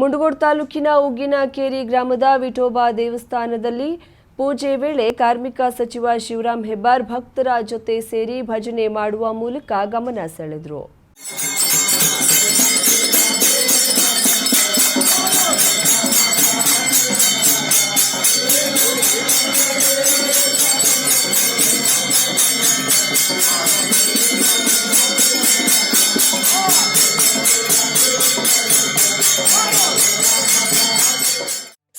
ಮುಂಡಗೋಡ್ ತಾಲೂಕಿನ ಉಗ್ಗಿನಕೇರಿ ಗ್ರಾಮದ ವಿಠೋಬಾ ದೇವಸ್ಥಾನದಲ್ಲಿ ಪೂಜೆ ವೇಳೆ ಕಾರ್ಮಿಕ ಸಚಿವ ಶಿವರಾಮ್ ಹೆಬ್ಬಾರ್ ಭಕ್ತರ ಜೊತೆ ಸೇರಿ ಭಜನೆ ಮಾಡುವ ಮೂಲಕ ಗಮನ ಸೆಳೆದರು.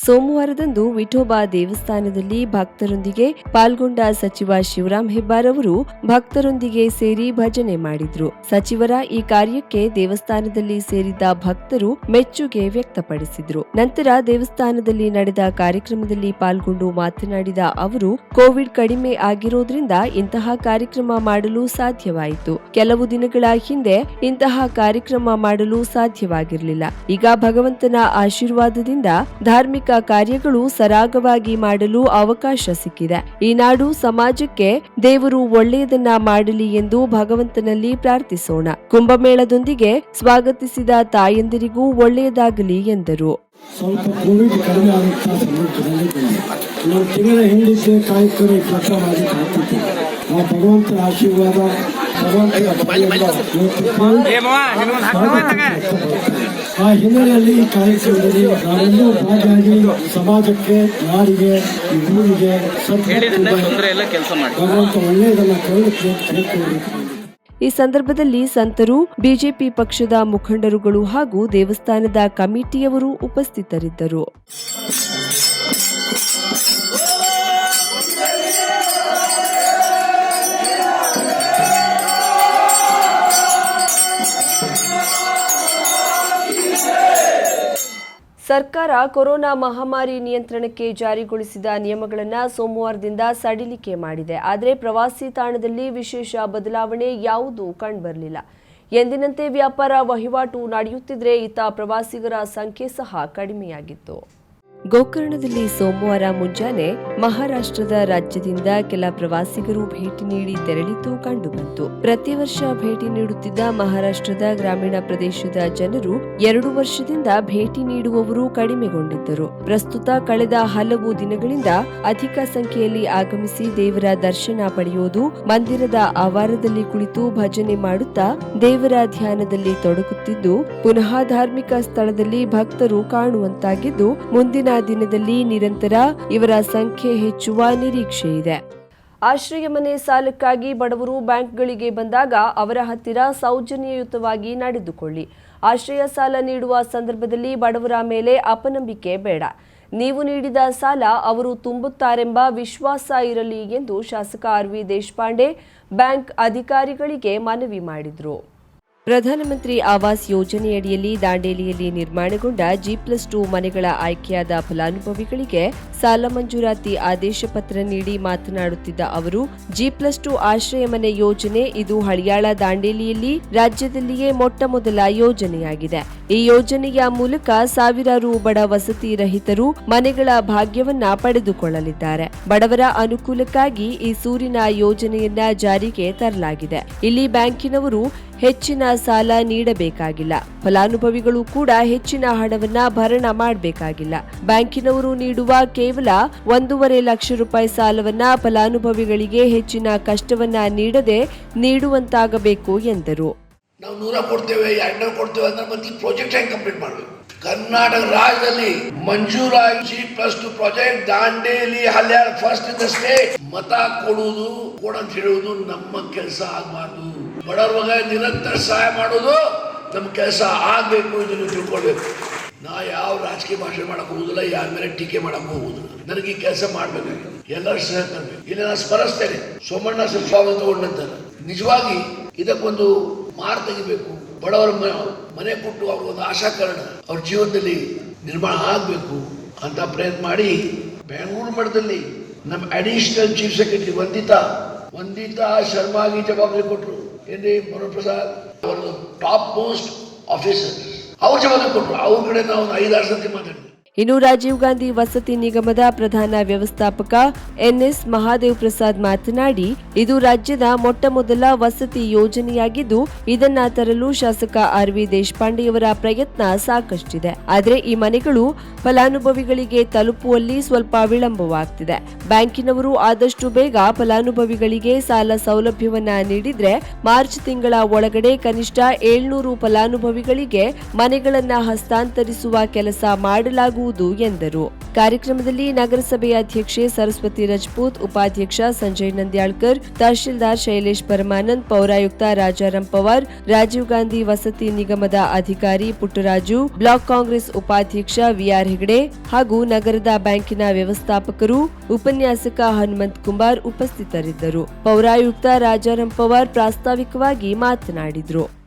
ಸೋಮವಾರದಂದು ವಿಠೋಬಾ ದೇವಸ್ಥಾನದಲ್ಲಿ ಭಕ್ತರೊಂದಿಗೆ ಪಾಲ್ಗೊಂಡ ಸಚಿವ ಶಿವರಾಂ ಹೆಬ್ಬಾರ್ ಅವರು ಭಕ್ತರೊಂದಿಗೆ ಸೇರಿ ಭಜನೆ ಮಾಡಿದ್ರು. ಸಚಿವರ ಈ ಕಾರ್ಯಕ್ಕೆ ದೇವಸ್ಥಾನದಲ್ಲಿ ಸೇರಿದ್ದ ಭಕ್ತರು ಮೆಚ್ಚುಗೆ ವ್ಯಕ್ತಪಡಿಸಿದ್ರು. ನಂತರ ದೇವಸ್ಥಾನದಲ್ಲಿ ನಡೆದ ಕಾರ್ಯಕ್ರಮದಲ್ಲಿ ಪಾಲ್ಗೊಂಡು ಮಾತನಾಡಿದ ಅವರು, ಕೋವಿಡ್ ಕಡಿಮೆ ಆಗಿರೋದ್ರಿಂದ ಇಂತಹ ಕಾರ್ಯಕ್ರಮ ಮಾಡಲು ಸಾಧ್ಯವಾಯಿತು. ಕೆಲವು ದಿನಗಳ ಹಿಂದೆ ಇಂತಹ ಕಾರ್ಯಕ್ರಮ ಮಾಡಲು ಸಾಧ್ಯವಾಗಿರಲಿಲ್ಲ. ಈಗ ಭಗವಂತನ ಆಶೀರ್ವಾದದಿಂದ ಧಾರ್ಮಿಕ ಕಾರ್ಯಗಳು ಸರಾಗವಾಗಿ ಮಾಡಲು ಅವಕಾಶ ಸಿಕ್ಕಿದೆ. ಈ ನಾಡು ಸಮಾಜಕ್ಕೆ ದೇವರು ಒಳ್ಳೆಯದನ್ನ ಮಾಡಲಿ ಎಂದು ಭಗವಂತನಲ್ಲಿ ಪ್ರಾರ್ಥಿಸೋಣ. ಕುಂಭಮೇಳದೊಂದಿಗೆ ಸ್ವಾಗತಿಸಿದ ತಾಯಂದಿರಿಗೂ ಒಳ್ಳೆಯದಾಗಲಿ ಎಂದರು. ಸ್ವಲ್ಪ ಕೋವಿಡ್ ಕಡಿಮೆ ಆಗುತ್ತಾ ಸಂದರ್ಭದಲ್ಲಿ ನಾವು ತಿಂಗಳ ಹಿಂದಿದ್ದ ಕಾಯುತ್ತಾರೆ ಕೆಲಸ ಮಾಡಿ ಕಾಯ್ತಿದ್ದೆ ಆ ಭಗವಂತನ ಆಶೀರ್ವಾದ ಆ ಹಿನ್ನೆಲೆಯಲ್ಲಿ ಈ ಕಾರ್ಯಕ್ರಮದಲ್ಲಿ ನಾವೆಲ್ಲರೂ ಭಾಗಿಯಾಗಿ ಸಮಾಜಕ್ಕೆ ನಾಡಿಗೆ ಈ ಊರಿಗೆ ಭಗವಂತ ಒಳ್ಳೆಯದನ್ನ ಕೇಳ್ಕೊಳ್ಬೇಕು ಈ ಸಂದರ್ಭದಲ್ಲಿ ಸಂತರು, ಬಿಜೆಪಿ ಪಕ್ಷದ ಮುಖಂಡರುಗಳು ಹಾಗೂ ದೇವಸ್ಥಾನದ ಕಮಿಟಿಯವರು ಉಪಸ್ಥಿತರಿದ್ದರು. ಸರ್ಕಾರ ಕೊರೋನಾ ಮಹಾಮಾರಿ ನಿಯಂತ್ರಣಕ್ಕೆ ಜಾರಿಗೊಳಿಸಿದ ನಿಯಮಗಳನ್ನು ಸೋಮವಾರದಿಂದ ಸಡಿಲಿಕೆ ಮಾಡಿದೆ. ಆದರೆ ಪ್ರವಾಸಿ ತಾಣದಲ್ಲಿ ವಿಶೇಷ ಬದಲಾವಣೆ ಯಾವುದೂ ಕಂಡುಬರಲಿಲ್ಲ. ಎಂದಿನಂತೆ ವ್ಯಾಪಾರ ವಹಿವಾಟು ನಡೆಯುತ್ತಿದ್ರೆ ಇತ್ತ ಪ್ರವಾಸಿಗರ ಸಂಖ್ಯೆ ಸಹ ಕಡಿಮೆಯಾಗಿತ್ತು. ಗೋಕರ್ಣದಲ್ಲಿ ಸೋಮವಾರ ಮುಂಜಾನೆ ಮಹಾರಾಷ್ಟ್ರದ ರಾಜ್ಯದಿಂದ ಕೆಲ ಪ್ರವಾಸಿಗರು ಭೇಟಿ ನೀಡಿ ತೆರಳಿದ್ದು ಕಂಡುಬಂತು. ಪ್ರತಿ ವರ್ಷ ಭೇಟಿ ನೀಡುತ್ತಿದ್ದ ಮಹಾರಾಷ್ಟ್ರದ ಗ್ರಾಮೀಣ ಪ್ರದೇಶದ ಜನರು ಎರಡು ವರ್ಷದಿಂದ ಭೇಟಿ ನೀಡುವವರು ಕಡಿಮೆಗೊಂಡಿದ್ದರು. ಪ್ರಸ್ತುತ ಕಳೆದ ಹಲವು ದಿನಗಳಿಂದ ಅಧಿಕ ಸಂಖ್ಯೆಯಲ್ಲಿ ಆಗಮಿಸಿ ದೇವರ ದರ್ಶನ ಪಡೆಯುವುದು ಮಂದಿರದ ಆವಾರದಲ್ಲಿ ಕುಳಿತು ಭಜನೆ ಮಾಡುತ್ತಾ ದೇವರ ಧ್ಯಾನದಲ್ಲಿ ತೊಡಗುತ್ತಿದ್ದು, ಪುನಃ ಧಾರ್ಮಿಕ ಸ್ಥಳದಲ್ಲಿ ಭಕ್ತರು ಕಾಣುವಂತಾಗಿದ್ದು, ಮುಂದಿನ ದಿನದಲ್ಲಿ ನಿರಂತರ ಇವರ ಸಂಖ್ಯೆ ಹೆಚ್ಚುವ ನಿರೀಕ್ಷೆ ಇದೆ. ಆಶ್ರಯ ಮನೆ ಸಾಲಕ್ಕಾಗಿ ಬಡವರು ಬ್ಯಾಂಕ್ಗಳಿಗೆ ಬಂದಾಗ ಅವರ ಹತ್ತಿರ ಸೌಜನ್ಯಯುತವಾಗಿ ನಡೆದುಕೊಳ್ಳಿ. ಆಶ್ರಯ ಸಾಲ ನೀಡುವ ಸಂದರ್ಭದಲ್ಲಿ ಬಡವರ ಮೇಲೆ ಅಪನಂಬಿಕೆ ಬೇಡ. ನೀವು ನೀಡಿದ ಸಾಲ ಅವರು ತುಂಬುತ್ತಾರೆಂಬ ವಿಶ್ವಾಸ ಇರಲಿ ಎಂದು ಶಾಸಕ ಆರ್ ವಿ ದೇಶಪಾಂಡೆ ಬ್ಯಾಂಕ್ ಅಧಿಕಾರಿಗಳಿಗೆ ಮನವಿ ಮಾಡಿದರು. ಪ್ರಧಾನಮಂತ್ರಿ ಆವಾಸ್ ಯೋಜನೆಯಡಿಯಲ್ಲಿ ದಾಂಡೇಲಿಯಲ್ಲಿ ನಿರ್ಮಾಣಗೊಂಡ ಜಿ ಪ್ಲಸ್ ಟು ಮನೆಗಳ ಆಯ್ಕೆಯಾದ ಫಲಾನುಭವಿಗಳಿಗೆ ಸಾಲ ಮಂಜೂರಾತಿ ಆದೇಶ ಪತ್ರ ನೀಡಿ ಮಾತನಾಡುತ್ತಿದ್ದ ಅವರು, ಜಿ ಪ್ಲಸ್ ಟು ಆಶ್ರಯ ಮನೆ ಯೋಜನೆ ಇದು ಹಳಿಯಾಳ ದಾಂಡೇಲಿಯಲ್ಲಿ ರಾಜ್ಯದಲ್ಲಿಯೇ ಮೊಟ್ಟ ಮೊದಲ ಯೋಜನೆಯಾಗಿದೆ. ಈ ಯೋಜನೆಯ ಮೂಲಕ ಸಾವಿರಾರು ಬಡ ವಸತಿ ರಹಿತರು ಮನೆಗಳ ಭಾಗ್ಯವನ್ನ ಪಡೆದುಕೊಳ್ಳಲಿದ್ದಾರೆ. ಬಡವರ ಅನುಕೂಲಕ್ಕಾಗಿ ಈ ಸೂರಿನ ಯೋಜನೆಯನ್ನ ಜಾರಿಗೆ ತರಲಾಗಿದೆ. ಇಲ್ಲಿ ಬ್ಯಾಂಕಿನವರು ಹೆಚ್ಚಿನ ಸಾಲ ನೀಡಬೇಕಾಗಿಲ್ಲ. ಫಲಾನುಭವಿಗಳು ಕೂಡ ಹೆಚ್ಚಿನ ಹಣವನ್ನ ಭರಣ ಮಾಡಬೇಕಾಗಿಲ್ಲ. ಬ್ಯಾಂಕಿನವರು ನೀಡುವ ಕೇವಲ ಒಂದೂವರೆ ಲಕ್ಷ ರೂಪಾಯಿ ಸಾಲವನ್ನ ಫಲಾನುಭವಿಗಳಿಗೆ ಹೆಚ್ಚಿನ ಕಷ್ಟವನ್ನ ನೀಡದೆ ನೀಡುವಂತಾಗಬೇಕು ಎಂದರು. ನಾವು ನೂರ ಕೊಡ್ತೇವೆ ಎರಡ್ನೂರು ಕೊಡ್ತೇವೆ ಅಂದ್ರೆ ಮತ್ತೆ ಈ ಪ್ರಾಜೆಕ್ಟ್ ಹೆಂಗ್ ಕಂಪ್ಲೀಟ್ ಮಾಡಬೇಕು ಕರ್ನಾಟಕ ರಾಜ್ಯದಲ್ಲಿ ಮಂಜೂರಾಗಿ plus two project Dandeli, Haliyal first in the state ಮತ ಕೊಡುವುದು, ಕೊಡಂತ ಹೇಳುವುದು ನಮ್ಮ ಕೆಲಸ ಆಗಬಾರ್ದು. ಬಡವರ ನಿರಂತರ ಸಹಾಯ ಮಾಡೋದು ನಮ್ಮ ಕೆಲಸ ಆಗಬೇಕು ಇದನ್ನು ತಿಳ್ಕೊಳ್ಬೇಕು. ನಾ ಯಾವ ರಾಜಕೀಯ ಭಾಷೆ ಮಾಡಕ್ ಹೋಗುದಿಲ್ಲ, ಯಾರ ಮೇಲೆ ಟೀಕೆ ಮಾಡಕ್ ಹೋಗುದಿಲ್ಲ. ನನಗೆ ಈ ಕೆಲಸ ಮಾಡ್ಬೇಕು ಎಲ್ಲರೂ ಸಹಕರಿಸಬೇಕು ಇಲ್ಲಿ ನಾನು ಸ್ಮರಿಸ್ತೇನೆ. ಸೋಮಣ್ಣ ಸ್ವಾಮಿ ಸ್ವಾಗತ ನಿಜವಾಗಿ ಇದಕ್ಕೊಂದು ಮಾರು ತೆಗಿಬೇಕು ಬಡವರ ಮನೆ ಕೊಟ್ಟು ಒಂದು ಆಶಾಕರಣ, ಅವ್ರ ಜೀವನದಲ್ಲಿ ನಿರ್ಮಾಣ ಆಗಬೇಕು ಅಂತ ಪ್ರಯತ್ನ ಮಾಡಿ ಬೆಂಗಳೂರು ಮಠದಲ್ಲಿ ನಮ್ಮ additional chief secretary Vandita Vandita ಶರ್ಮಾಗಿ ಜವಾಬ್ದಾರಿ ಕೊಟ್ಟರು ಏನ್ರಿ ಮನೋಹರ್ ಪ್ರಸಾದ್ ಅವರು ಟಾಪ್ ಮೋಸ್ಟ್ ಆಫೀಸರ್ ಅವ್ರ ಜವಾಬ್ದಾರಿ ಕೊಟ್ಟರು ಅವ್ರ ಕಡೆ ನಾವು ಒಂದು ಐದಾರು ಸರ್ತಿ ಮಾತಾಡಿದ್ವಿ. ಇನ್ನು ರಾಜೀವ್ ಗಾಂಧಿ ವಸತಿ ನಿಗಮದ ಪ್ರಧಾನ ವ್ಯವಸ್ಥಾಪಕ ಎನ್ಎಸ್ ಮಹಾದೇವ್ ಪ್ರಸಾದ್ ಮಾತನಾಡಿ, ಇದು ರಾಜ್ಯದ ಮೊಟ್ಟ ಮೊದಲ ವಸತಿ ಯೋಜನೆಯಾಗಿದ್ದು, ಇದನ್ನ ತರಲು ಶಾಸಕ ಆರ್ ವಿ ದೇಶಪಾಂಡೆಯವರ ಪ್ರಯತ್ನ ಸಾಕಷ್ಟಿದೆ. ಆದರೆ ಈ ಮನೆಗಳು ಫಲಾನುಭವಿಗಳಿಗೆ ತಲುಪುವಲ್ಲಿ ಸ್ವಲ್ಪ ವಿಳಂಬವಾಗ್ತಿದೆ. ಬ್ಯಾಂಕಿನವರು ಆದಷ್ಟು ಬೇಗ ಫಲಾನುಭವಿಗಳಿಗೆ ಸಾಲ ಸೌಲಭ್ಯವನ್ನ ನೀಡಿದ್ರೆ, ಮಾರ್ಚ್ ತಿಂಗಳ ಒಳಗಡೆ ಕನಿಷ್ಠ ಏಳ್ನೂರು ಫಲಾನುಭವಿಗಳಿಗೆ ಮನೆಗಳನ್ನ ಹಸ್ತಾಂತರಿಸುವ ಕೆಲಸ ಮಾಡಲಾಗುವುದು ಎಂದರು. ಕಾರ್ಯಕ್ರಮದಲ್ಲಿ ನಗರಸಭೆಯ ಅಧ್ಯಕ್ಷೆ ಸರಸ್ವತಿ ರಜಪೂತ್, ಉಪಾಧ್ಯಕ್ಷ ಸಂಜಯ್ ನಂದ್ಯಾಳ್ಕರ್, ತಹಶೀಲ್ದಾರ್ ಶೈಲೇಶ್ ಪರಮಾನಂದ್, ಪೌರಾಯುಕ್ತ ರಾಜಾರಾಮ್ ಪವಾರ್, ರಾಜೀವ್ ಗಾಂಧಿ ವಸತಿ ನಿಗಮದ ಅಧಿಕಾರಿ ಪುಟ್ಟರಾಜು, ಬ್ಲಾಕ್ ಕಾಂಗ್ರೆಸ್ ಉಪಾಧ್ಯಕ್ಷ ವಿಆರ್ ಹೆಗಡೆ ಹಾಗೂ ನಗರದ ಬ್ಯಾಂಕಿನ ವ್ಯವಸ್ಥಾಪಕರು, ಉಪನ್ಯಾಸಕ ಹನುಮಂತ್ ಕುಮಾರ್ ಉಪಸ್ಥಿತರಿದ್ದರು. ಪೌರಾಯುಕ್ತ ರಾಜಾರಾಮ್ ಪವಾರ್ ಪ್ರಾಸ್ತಾವಿಕವಾಗಿ ಮಾತನಾಡಿದರು.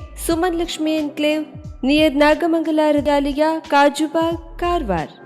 Suman Lakshmi enclave near Nagamangala Hridalaya Kajubag Karwar.